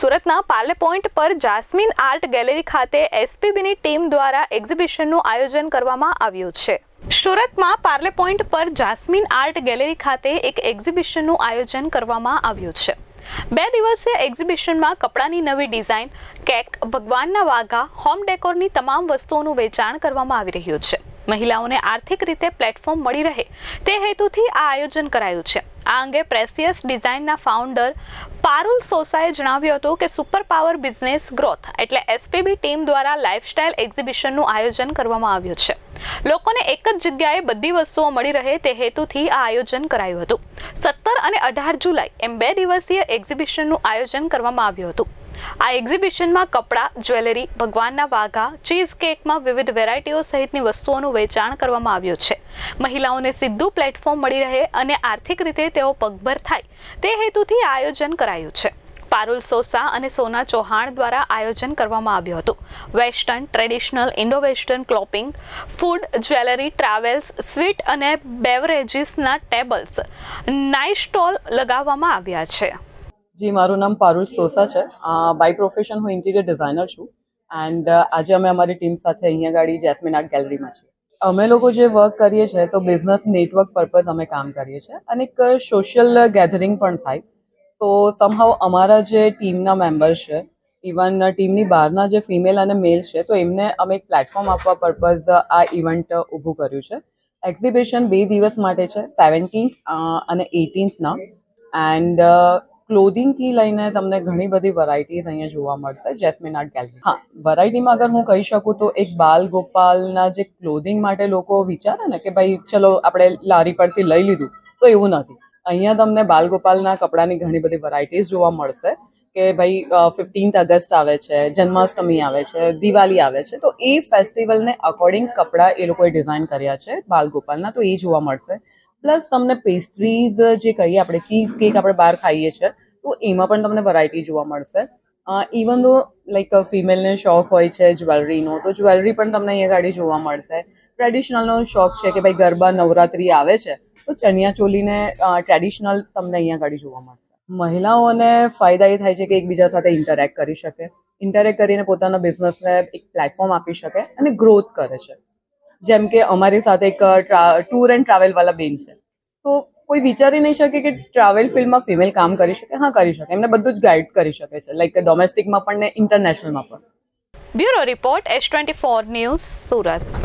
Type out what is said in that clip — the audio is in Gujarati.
સુરતના પાર્લે પોઈન્ટ પર જાસ્મીન આર્ટ ગેલેરી ખાતે એસપીબીની ટીમ દ્વારા એક્ઝિબિશનનું આયોજન કરવામાં આવ્યું છે. સુરતમાં પાર્લે પોઈન્ટ પર જાસ્મીન આર્ટ ગેલેરી ખાતે એક એક્ઝિબિશનનું આયોજન કરવામાં આવ્યું છે. બે દિવસીય એક્ઝિબિશનમાં કપડાની નવી ડિઝાઇન, કેક, ભગવાનના વાઘા, હોમ ડેકોરની તમામ વસ્તુઓનું વેચાણ કરવામાં આવી રહ્યું છે. મહિલાઓને આર્થિક રીતે પ્લેટફોર્મ મળી રહે તે હેતુથી આ આયોજન કરાયું છે. આ અંગે પ્રેસિયસ ડિઝાઇનના ફાઉન્ડર પારુલ સોસાએ જણાવ્યું હતું કે સુપર પાવર બિઝનેસ ગ્રોથ એટલે એસપીબી ટીમ દ્વારા લાઇફસ્ટાઇલ એક્ઝિબિશનનું આયોજન કરવામાં આવ્યું છે. લોકોને એક જ જગ્યાએ બધી વસ્તુઓ મળી રહે તે હેતુથી આ આયોજન કરાયું હતું. સત્તર અને અઢાર જુલાઈ એમ બે દિવસીય એક્ઝિબિશનનું આયોજન કરવામાં આવ્યું હતું. આ એક્ઝિબિશનમાં કપડાં, જ્વેલરી, ભગવાનના વાઘા, ચીઝ કેકમાં વિવિધ વેરાયટીઓ સહિતની વસ્તુઓનું વેચાણ કરવામાં આવ્યું છે. મહિલાઓને સીધું પ્લેટફોર્મ મળી રહે અને આર્થિક રીતે તેઓ પગભર થાય તે હેતુથી આયોજન કરાયું છે. પારુલ સોસા અને સોના ચૌહાણ દ્વારા આયોજન કરવામાં આવ્યું હતું. Western traditional indo western clothing, food, jewellery, travels, sweet અને બેવરેજીસના ટેબલ્સ નાઇટ સ્ટોલ લગાવવામાં આવ્યા છે. જી, મારું નામ પારુલ સોસા છે. બાય પ્રોફેશન હું ઇન્ટિરિયર ડિઝાઇનર છું એન્ડ આજે અમે અમારી ટીમ સાથે અહીંયા ગાડી જેસ્મિન આર્ટ ગેલેરીમાં છીએ. અમે લોકો જે વર્ક કરીએ છીએ તો બિઝનેસ નેટવર્ક પર્પઝ અમે કામ કરીએ છીએ અને એક સોશિયલ ગેધરિંગ પણ થાય. તો સમહાવ અમારા જે ટીમના મેમ્બર છે ઇવન ટીમની બહારના જે ફિમેલ અને મેલ છે, તો એમને અમે એક પ્લેટફોર્મ આપવા પર્પઝ આ ઇવેન્ટ ઊભું કર્યું છે. એક્ઝિબિશન બે દિવસ માટે છે સેવન્ટીન્થ અને એટીન્થના એન્ડ ક્લોધિંગથી લઈને તમને ઘણી બધી વેરાયટીઝ અહીંયા જોવા મળશે જેસ્મિન આર્ટ ગેલેરી હા વરાયટીમાં અગર હું કહી શકું તો એક બાલ ગોપાલના જે ક્લોધિંગ માટે લોકો વિચારે ને કે ભાઈ ચલો આપણે લારી પરથી લઈ લીધું, તો એવું નથી. અહીંયા તમને બાલગોપાલના કપડાની ઘણી બધી વેરાયટીઝ જોવા મળશે કે ભાઈ ફિફ્ટીન્થ ઓગસ્ટ આવે છે, જન્માષ્ટમી આવે છે, દિવાળી આવે છે. તો એ ફેસ્ટિવલને અકોર્ડિંગ કપડાં એ લોકોએ ડિઝાઇન કર્યા છે બાલગોપાલના, તો એ જોવા મળશે. પ્લસ તમને પેસ્ટ્રીઝ જે કહીએ આપણે ચીઝ કેક આપણે બહાર ખાઈએ છીએ, તો એમાં પણ તમને વેરાયટી જોવા મળશે. ઇવન દો લાઈક ફિમેલને શોખ હોય છે જ્વેલરીનો, તો જ્વેલરી પણ તમને અહીંયા ગાડી જોવા મળશે. ટ્રેડિશનલનો શોખ છે કે ભાઈ ગરબા નવરાત્રી આવે છે તો ચણિયા ચોલીને ટ્રેડિશનલ તમને અહીંયા ગાડી જોવા મળશે. મહિલાઓને ફાયદા એ થાય છે કે એકબીજા સાથે ઇન્ટરેક્ટ કરી શકે. ઇન્ટરેક્ટ કરીને પોતાના બિઝનેસને એક પ્લેટફોર્મ આપી શકે અને ગ્રોથ કરે છે. જેમ કે અમારી સાથે એક ટૂર એન્ડ ટ્રાવેલવાળા બેન છે. તો કોઈ વિચારી નહીં શકે કે ટ્રાવેલ ફિલ્ડમાં ફિમેલ કામ કરી શકે. હા, કરી શકે. એમને બધું જ ગાઈડ કરી શકે છે. લાઈક ડોમેસ્ટિકમાં પણ ને ઇન્ટરનેશનલમાં પણ. Bureau report S twenty four news Surat.